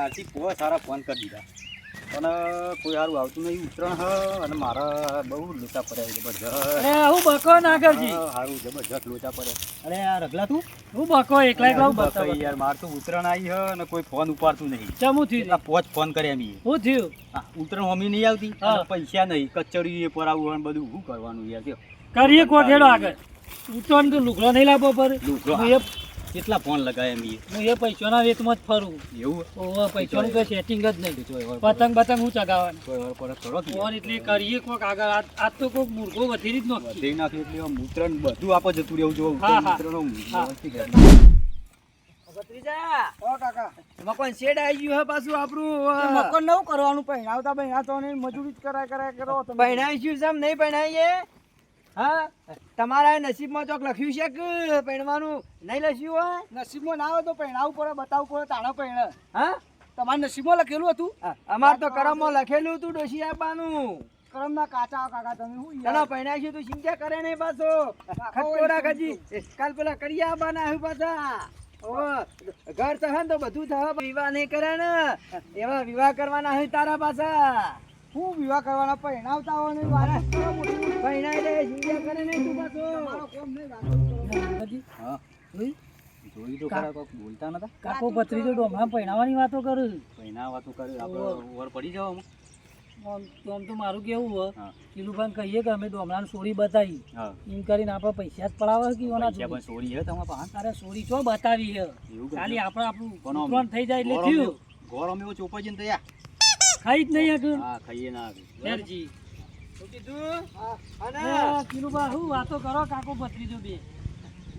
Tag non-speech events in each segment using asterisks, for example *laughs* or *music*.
ત્યારથી કોઈ સારા ફોન કરી દીધા. અને કોઈ સારું આવતું નહીં. ઉતરણ હ અને મારા બહુ લોચા પડ્યા જબરજસ્ત. અરે હું બકો ના કરજી. સારું જબરજસ્ત લોચા પડ્યા. અરે આ રગલા તું? હું બકો એકલા એકલા બકો યાર માર તો ઉતરણ આવી હ અને કોઈ ફોન ઉપાડતું નહીં. ચમું થયું? આ પોચ ફોન કર્યા મી હું થયું? ઉતરણ હોમી નહીં આવતી. પૈસા નહીં. કચરી એ પરાવું અને બધું. શું કરવાનું યાર કરીએ કોઠેડો આગળ. ઉતરણ તો લુગડો નહીં લાવવો પડે. લુગડો. કેટલા ફોન લગાયા એમ હું એ પૈસાના વેતમાં જ ફરું. એવું? ઓહો પૈસાનું કોઈ સેટિંગ જ નહીં. પતંગ પતંગ હું ચગાવવાનું. ફોન એટલે કરીએ કોક આગળ. આ આ તો કોક મૂર્ખો વધેરી જ નો વધે નાખ્યું એટલે આમ બધું આપો જતું રહેવું જો કાકા. મકાન શેડ આવી ગયું હે પાછું આપણું? મકાન નવું કરવાનું પહેણાવતા પહેણાવતા મજૂરી જ કરાય કરાય કરો પહેણાવીશું એમ નહીં પહેણાવીએ? હા? તમારા નસીબમાં ચોક લખ્યું છે કે પહેણવાનું નહીં લખ્યું હોય? નસીબમાં ના હોય તો પહેણાવવું પડે બતાવવું પડે તાણા પહેણે હા? તમારા નસીબમાં લખેલું હતું? અમારે તો કરમમાં લખેલું હતું ડોશી આપવાનું કરમના કાચા કાકા તમે હું ચલો પહેણાવીશું તું ચિંતા કરે નહીં પાછો. ખટકો ખજી કાલ પેલા કરી આવવાના આવ્યું પાછા. ઘર ને તો બધું થવા વિવાહ નહીં કરે ને. એવા વિવાહ કરવાના હોય તારા પાછા. હું વિવાહ કરવાના પહેણાવતા હોય ને વારા દે ચિંતા કરે નહીં તું પાછો. કોમ નહીં. હજી હા. જોઈ? જોઈ તો ખરા કોક બોલતા નતા? કાકો ભત્રીજો ડોમરા પહેણાવાની વાતો કરું. પૈના વાતો કરે આપણે ઓવર પડી જાવ આમાં. આમ તો તો મારું કેવું હોય કિલુભાઈ કહીએ કે અમે ડોમરાને સોરી બતાવી. હા. એમ કરીને આપણે પૈસા જ પડાવે કે ઓના સોરી હે તમારા પાસે? તારે સોરી ચો બતાવી હે? ખાલી આપણે આપણું પણ થઈ જાય એટલે થયું. ગોળ અમે ચોપાઈ જઈને તૈયાર. ખાઈ જ નહીં હતું હા ખાઈએ ના. હેરજી શું કીધું અને એ કિલુભા હું વાતો કરો? કાકો ભત્રીજો બે.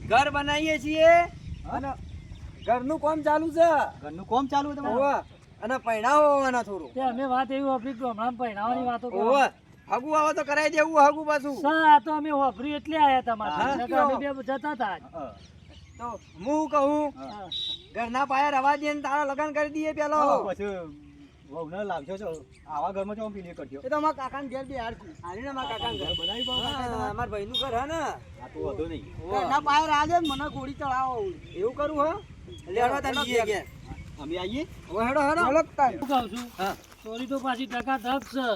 ઘર બનાવીએ છીએ. અને ઘરનું કામ ચાલુ છે. ઘરનું કોમ ચાલુ છે. અને પૈણાવો આવવાના થોડું. તે અમે વાત એવી વાપરી કે હમણાં પૈણાવાની વાતો કરો. હગું આવે તો કરાઈ દેવું હગુ પાછું. સા આ તો અમે વાપરી એટલે આયા તમારા. નકર અમે બે જતા હતા તો હું કહું ઘરના પાયા રવા દે ને તારા લગન કરી દઈએ પેલો. પછી વહુને લાવશો છો. આવા ઘરમાં ચો પીલી કરજો એ તો અમારા કાકાને ઘેર બે હાર મારા કાકાને ઘર. બનાવી હા, અમારા ભાઈનું ઘર હે ને. આ તો વધો નહીં. એના પાયે રાજે મને ગોળી ચડાવો. એવું કરું હો? લેવા તને જઈએ ઘેર. અમે આઈએ ઓવે, હેડો હેડો. અલગતા હું કહું છું હા. સોરી તો પાછી ટકા ધક છે.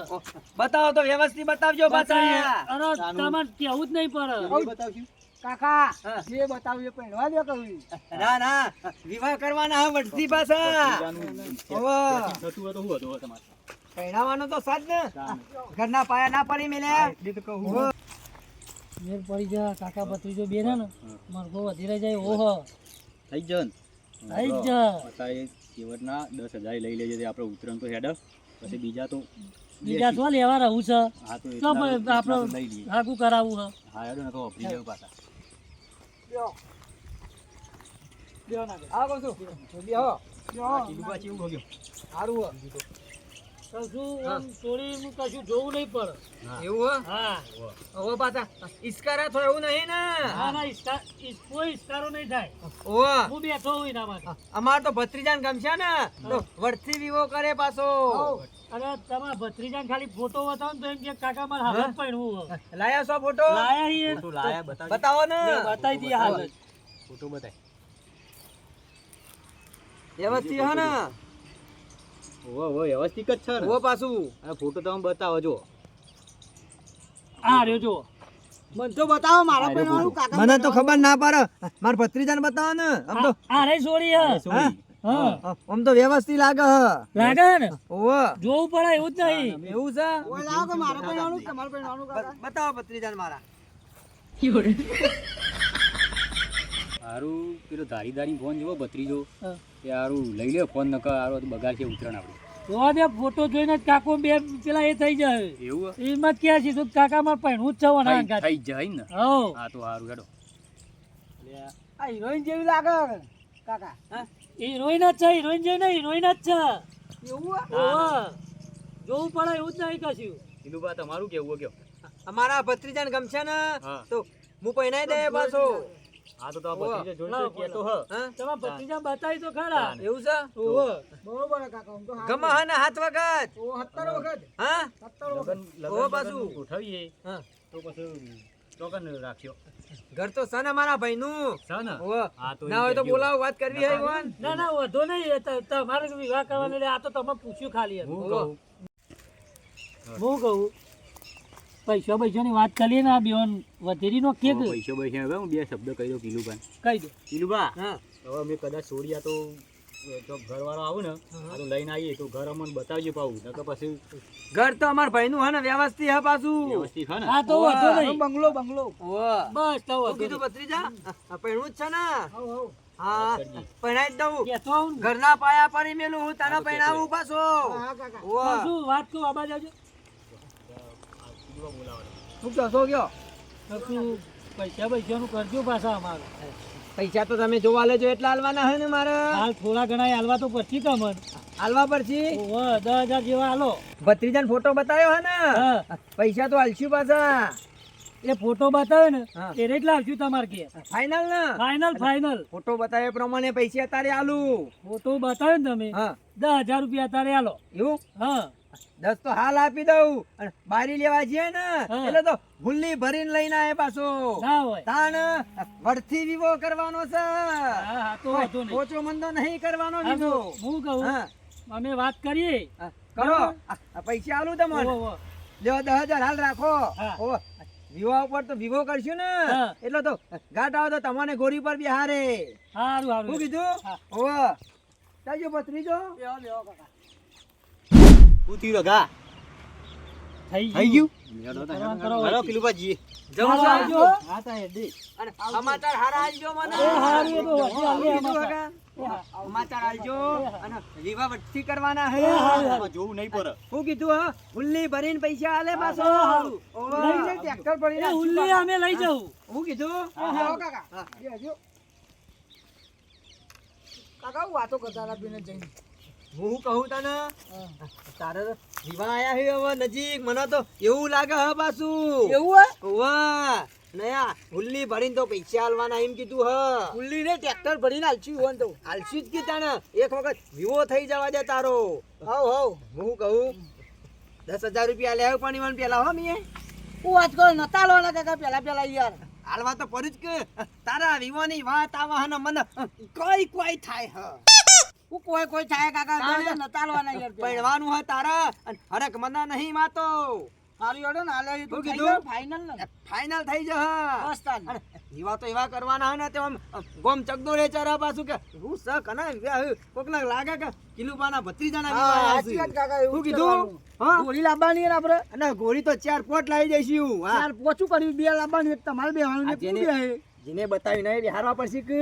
બતાવો તો વ્યવસ્થિત બતાવજો. પાછા. અરે તમારે કેવું જ નહીં પડે. એ બતાવશું. કાકા જે બતાવ્યું એ પહેરવા દે કહ્યું ના ના વિવાહ કરવાના હા વડસી પાછા. થતું તો હું હતો તમારે પહેરાવાનો તો સાજ ને. ઘરના પાયા ના પડી મેલે. એટલે તો કહું. મેર પડી જા કાકા ભત્રીજો બે ને. હા. મરઘો વધી રહી જાય ઓહો. થઈ જ થઈ જ અત્યારે છેવટના દસ હજાર લઈ લેજે આપણે ઉતરણ તો હેડ. પછી બીજા તો બીજા તો લેવા રહું છે. હા તો આપણે આગું કરાવવું હા હેડો ને તો વાપરી જવું પાછા. બેહો ના કે. આ કહું છું બેહો બેહો. કીધું પાછું એવું ગયું સારું હો. તો આમ સોરીનું કશું જોવું નહીં પડે. એવું હા? હવે પાછા ઈસ્કારા તો એવું નહીં ને? ના ના ઈસ્કા- કોઈ ઇસ્કારો નહીં થાય. ઓવે. હું બેઠો હોય એના માટે. અમાર તો ભત્રીજાન ગમશે ને? તો વડથી વિવો કરે પાછો. અરે તમારા ભત્રીજાન ખાલી ફોટો બતાવો ને તો એમ કે કાકા મારા હાલત પણ હું લાયા છો ફોટો? લાયા હી ફોટો લાયા. બતાવો ને. બતાવી દઈએ હાલત ફોટો બતાય. વ્યવસ્થિત હા ને. ઓહો વ્યવસ્થિત જ છે ને. ઓ પાછું. આ ફોટો તમે બતાવો જો આ રહ્યો જો મને તો બતાવો મારા અરે મારું કાકા મને તો ખબર ના પડે. માર ભત્રીજાને બતાવો ને આમ તો. આ રે સોરી હે. હા? આમ તો વ્યવસ્થિત લાગે હ. લાગે ને? ઓવે જોવું પડે એવું જ નહીં. એવું છે? ઓ લાવો કે મારા પહેરવાનું તમારા આનું કાકા? બતાવો ભત્રીજાને મારા. હારું પેલો ધારી ધારી ફોન જોવો ભત્રીજો. હા. તે હારું લઈ લે ફોન નકર હારું તો બગાડ છે ઉતરણ આપણે જોવા દે ફોટો જોઈને જ કાકો બે પેલા એ થઈ જાય. એવું એમાં ક્યાં છે? તો કાકા મારે પહેરવું જ છે વના થઈ જાય ને. હા તો હારું હેડો. આ હિરોઈન જેવી લાગે કાકા. હિરોઈન જ છે હિરોઈન જેવી નહીં હિરોઈન જ છે. એવું હા. જોવું પડે એવું જ નહીં કશું. બા તમારું કેવું કયો? અમારા ભત્રીજાને ગમશે ને હા. તો હું પહેરાઈ દે પાછો. હા તો હ? તમારા ભત્રીજા બતાવી તો ખરા. એવું છે? ઓહો. બરોબર કાકા આમ તો હારું. ગમે હાથ વખત. ઓ સત્તર વખત. હા? સત્તર વખત. લગન ઓહો, લગન હા. તો પછી ચોકન રાખ્યો. ઘર તો સન અમારા ભાઈ નું ને ઓવે. હા, તો ના હોય તો બોલાવો વાત કરવી હોય ઈવન. ના ના વધો નહીં. તમારે વિવાહ કરવાનો આ તો તમે પૂછ્યું ખાલી હતું. હું કહું? હું કહું? પૈસા પૈસાની વાત કરીએ ને આ બેન વધેરી નો કે પૈસો પૈસા હવે હું બે શબ્દ કહી દઉં કિલુભાઈ કહી દો. કિલુભા હા. હવે અમે કદાચ છોડ્યા તો જો ઘરવાળો આવે ને આ તો લઈને આવીએ તો ઘર અમને બતાવજો પાવું નકર પછી ઘર તો અમાર ભાઈનું હે ને વ્યવસ્થિત હે પાછું. વ્યવસ્થિત હે ને? હા તો વધો નહીં. બંગલો બંગલો. બસ તો શું કીધું. ભત્રીજા પૈણું જ છે ને. ઘર ના હા પૈણાઈ જ દઉં. કહેતો આવું ને. ઘરના પાયા પડી મેલું હું તને પૈણાવું પાછો. શું વાત કહું આબાજ આવજો. શું કહો કયો? તું પૈસા પૈસાનું કરજો પાછા અમારે. પૈસા તો તમે જોવા લેજો એટલા હાલવાના હે ને મારે? હાલ થોડા ઘણા હાલવા તો પછી તમને. હાલવા પડશે? દસ હજાર જેવા હાલો. ભત્રીજાને ફોટો બતાવ્યો હે ને? હા. પૈસા તો હાલશું પાછા. એ ફોટો બતાવે ને. એ રેટ લાવશું તમારે કે. ફાઈનલ ને? ફાઇનલ ફાઇનલ ફોટો બતાવ્યા પ્રમાણે પૈસા અત્યારે આલું. ફોટો બતાવે ને તમે? હા. દસ હજાર રૂપિયા તારે હાલો એવું? હા. દસ તો હાલ આપી દઉં. અને બારી લેવા જઈએ ને. એટલે તો ગુલ્લી ભરીને લઈને આવે પાછો. તાણ વડથી વિવો કરવાનો છે. હા હા તો વાંધો નહીં. ઓછો મંદો નહીં કરવાનો વિવો. હું કહું? અમે વાત કરીએ? કરો. પૈસા આલું તમને. લ્યો દસ હજાર હાલ રાખો. હા. વિવો ઉપર તો વિવો કરશું ને. એટલે તો ઘાટ આવે તો તમને ગોરી પર બિહારે. હારું શું હારું કીધું? ઓ ત્રીજો ચાલજો ભત્રીજો. શું થયું રઘા થઈ થઈ ગયું? કરવાનું કરો હાલો હોય. કિલુભા જીએ. જવા હાલો, આવજો. આવજો. અને સમાચાર હારા આલજો મને. એ હારું તો. કાકા? સમાચાર આલજો અને વિવાહ વટથી કરવાના હે. જોવું નહીં પડે. હું કીધું હા હુલ્લી ભરીને પૈસા આલે પાછો. લઈ જજો. ટ્રેક્ટર ભરીને એ અમે લઈ જવું હું કીધું? આવો કાકા. કાકા વાતો કરતા હતા પીને જઈને. હું કહું તને? તારે વિવાહ આયા હે હવે નજીક. મને તો એવું લાગે હે પાછું. એવું હે વાહ નયા હુલ્લી ભરીને તો પૈસા આલવાના એમ કીધું હ. ફુલ્લી ને ટ્રેક્ટર ભરીને હાલશું હોય તો. હાલશું જ કી ને એક વખત વિવો થઈ જવા દે તારો. હવ હવ. હું કહું દસ હજાર રૂપિયા લેવ પણ ઈવન પેલા હો મીએ. હું વાત કરો નતા લોના કાકા? પેલા પેલા યાર. હાલવા તો પડી જ કે. તારા વિવાની વાત આવા ને મને કોઈ કોઈ થાય હું. કોઈ કોઈ થાય કાકા તાને. ન નતા લોના યાર પડવાનું હોય તારા અને હરક મના નહીં માતો. હારું હેડો ને આલે તો કીધું? ફાઇનલ ને. ફાઇનલ થઈ જહ બસ તાન. એવા તો એવા કરવાના હે ને તે આમ ગોમ ચકદો રે ચારા પાછું કે હું સક અને કોક ના લાગે કે કિલુબાના ભત્રીજાના વિવાહ સાચી કાકા એવું કીધું? હા? ગોળી લાવવાની ને આપણે અને ગોળી તો ચાર પોટ લાવી દઈશું. હા. યાર પોચું કર્યું? બે લાવવાની એક તમારે બે આ જેને જેને બતાવી નહીં બિહારવા પડશે કે?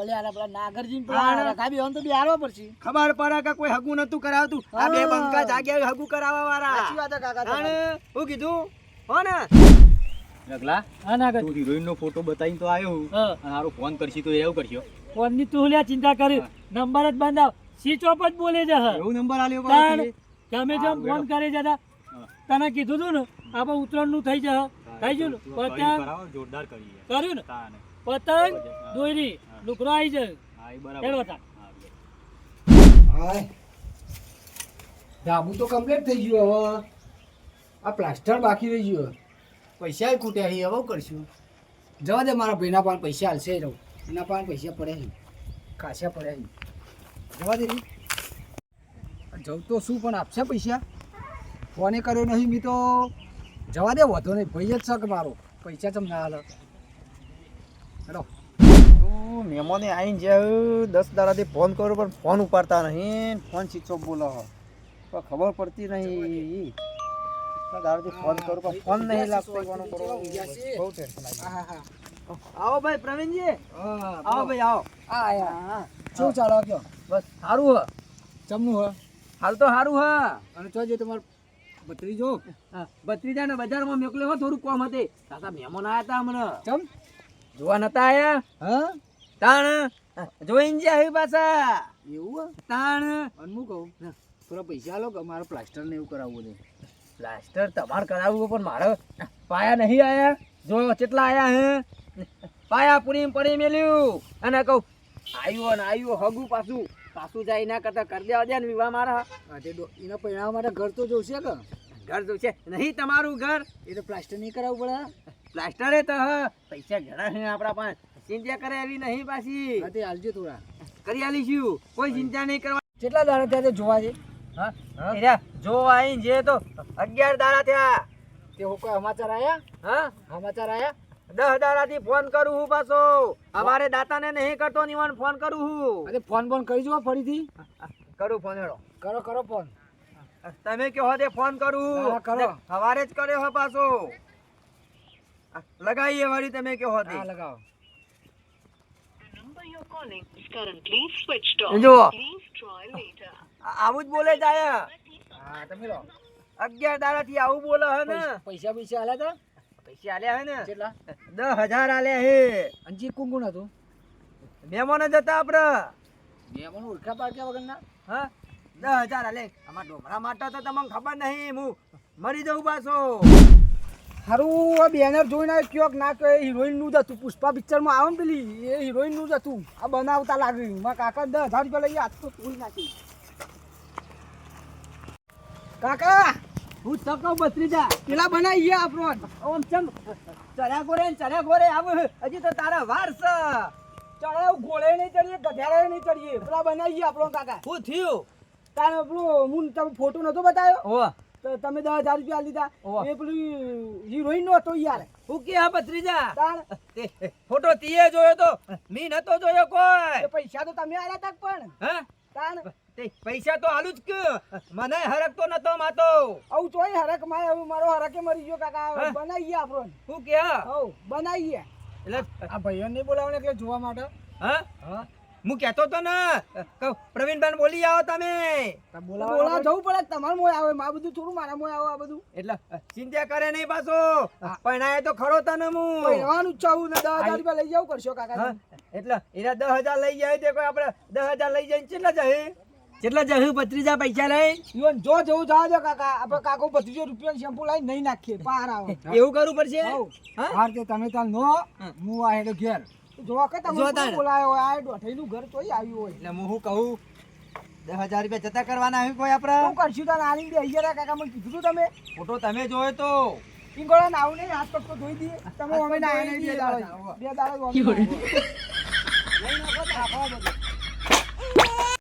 ઓલે આલા આપણા નાગરજી હા, ને. પેલા રઘા બેહવાનું તો બિહારવા પડશે. ખબર પડે કે કોઈ હગુ નતું કરાવતું. આ બે બંકા જાગ્યા હગુ કરાવવા વાળા. સાચી વાત કાકા અને હું કીધું હો ને? રગલા હા નાગર. તું હિરોઈન નો ફોટો બતાવીને તો આવ્યો અને હારો ફોન કરશી તો એવું કરશો. ફોનની તું લ્યા ચિંતા કરી. નંબર જ બંધાવ. સ્વિચ ઓફ જ બોલે છે હા. એવું નંબર આલ્યો પણ તમે જેમ ફોન કરે જતા તને કીધું તું ને આપણે ઉત્તરાયણનું થઈ જશે થઈ ગયું ને પતંગ જોરદાર કરી કર્યું ને? પતંગ દોરી લુકરો આવી જાય. હાય. ધાબુ તો કમ્પ્લીટ થઈ ગયું હવે. આ પ્લાસ્ટર બાકી રહી ગયું પૈસા ખૂટ્યા છે હવે કરશું. જવા દે મારા ભાઈના પાસે પૈસા હાલશે રહું. એના પાસે પૈસા પડ્યા છે. ખાસા પડ્યા છે. જવા દે જવું તો શું પણ આપશે પૈસા? ફોને કર્યો નહીં મેં તો જવા દે વધો નહીં. ભાઈ જ શક કે મારો. પૈસા ચમ ના હાલે. હેડો મહેમાને આવીને જ્યાં દસ દાડાથી ફોન કરો પણ ફોન ઉપાડતા નહીં. ફોન સ્વિચ બોલો. પણ ખબર પડતી નહીં. દાડાથી ફોન કરું પણ ફોન નહીં લાગતો બહુ ટેન્શન આવી હા હા. આવો ભાઈ પ્રવીણજી. આવો ભાઈ આવો. આ આયા. શું ચાલો કયો બસ સારું હ. ચમનું હ? હાલ તો સારું હ. અને જો તમારે ભત્રીજો? બત્રીજાને બજારમાં મોકલ્યો હો થોડું કોમ હતી. કાકા મહેમાન આયા હતા હમણાં ચમ? જોવા નતા આયા? હા? તાણ? જોઈને જે આવી પાછા. એવું તાણ? અને હું કહું? થોડા પૈસા આલો કે મારે પ્લાસ્ટર ને એવું કરાવવું છે. પ્લાસ્ટર તમારે કરાવવું પણ મારે પાયા નહીં આયા. જો કેટલા આયા હે? પાયા પૂરી પડી મેલ્યું. અને કહું આવ્યું ને આવ્યું હગું પાછું. પાછું જાય ના કરતા કરી દેવા દે ને વિવાહ મારા. તે એના પરિણામ માટે ઘર તો જોશે કે? ઘર જોશે નહીં તમારું ઘર. એ તો પ્લાસ્ટર નહીં કરાવવું પડે. પ્લાસ્ટરે તો હ. પૈસા ઘણા છે આપણા પાસે. ચિંતા કરે એવી નહીં પાછી. તે હાલજો થોડા. કરી આલીશું. કોઈ ચિંતા નહીં કરવા. કેટલા દાડા થયા તે જોવા છે? હા? જો આવીને જે તો અગિયાર દાડા થયા. તે હું કોઈ સમાચાર આયા? હા? સમાચાર આયા? દસ દાડાથી ફોન કરું હું પાછો. અમારે દાતાને નહીં કરતો નિવાન ફોન કરું હું. અરે ફોન ફોન કરી ફરીથી. કરું ફોન હેડો. કરો કરો ફોન. તમે કહો તે ફોન કરું. કરો. હવારે જ કર્યો હો પાછો. લગાવીએ વળી તમે કહો તે. લગાવો. જો. આવું જ બોલે જાય. હા તમે લો. અગિયાર દાડા થી આવું બોલે હે ને. પૈસા- પૈસા હાલ્યા આલ્યા તા? પૈસા આલ્યા હે ને? કેટલા? દસ હજાર આલ્યા હે. અંજી કોણ કોણ હતું? મહેમાનો જતા આપડે. બે મને ઓળખા પાડ્યા વગરના? હા? દસ હજાર આલે. અમાર ડોમરા માટે તો તમને ખબર નહીં. હું મરી જઉં પાછો. હારું આ બેનર જોઈને કયોક ના કે હિરોઈનનું જ હતું. પુષ્પા પિક્ચરમાં આવે ને પેલી એ હિરોઈનનું જ હતું. આ બનાવતા લાગ્યું મારા કાકા દસ હજાર રૂપિયા લઈ આજ તો તોડી નાખી. કાકા! હું તકો બત્રીજા. પેલા બનાવી ગયા આપણો ઓમ ચમ. ચડ્યા ગોરે ચડ્યા ગોરે આવ હજી તો તારા વાર છે. ચડાવ ગોળે નહીં ચડીએ ગધેડે નહીં ચડીએ. પેલા બનાવી ગયા આપણો કાકા. શું થયું? તારે પેલું હું તમે ફોટો નતો બતાવ્યો? હો તો તમે દસ હજાર રૂપિયા લીધા. એ પેલી હિરોઈન નો હતો યાર. હું કે આ ભત્રીજા ફોટો તીએ જોયો તો? મી નતો જોયો કોઈ? પૈસા તો તમે આલ્યા તક પણ. હા? તાણ. તે પૈસા તો હાલું જ કે મને હરકતો નતો માતો. આવું ચોય હરકમાં હવે મારો હરકે મરી ગયો કાકા. બનાવીએ આપણો હું કે? હો બનાવીએ એટલે આ ભાઈઓ ને બોલાવને એટલે જોવા માટે? હા? હા. હું કહેતો તો ને. પ્રવીણભાઈ બોલી આવો તમે. બોલા જવું પડે તમારે મોય આવે? માં બધું થોડું મારા મોય આવે આ બધું? એટલે ચિંતા કરે નહીં પાછો. પણ આ તો ખરો તને હું. રહેવાનું જ ચાવું ને દસ હજાર રૂપિયા લઈ જવું કરશો કાકા? એટલે એના દસ હજાર લઈ જાય તે કોઈ આપણે દસ હજાર લઈ જાય કેટલા જાય? કેટલા જહુ ભત્રીજા પૈસા લઈ યોન જો જવું જવા દો કાકા આપણે કાકો પચીસો રૂપિયા શેમ્પુ લાવી નહીં નાખીએ પાર આવો. *laughs* એવું કરવું પડશે? હા? તે તમે તાલ નો હું. આ હેડો ઘેર. જો વખત તમે જો બોલાયો આ દોઠઈનું ઘર તોય આવ્યું હોય. એટલે હું કહું? દસ હજાર રૂપિયા જતા કરવાના આવ્યું કોઈ શું કરશું તો આની બે અહીંયા કાકા મને કીધું તમે. ફોટો તમે જોયો તો. પિંગોળા નાવ નહીં હાથ પગ તો ધોઈ દઈએ. તમે અમે ના બે દાડો બે દાડા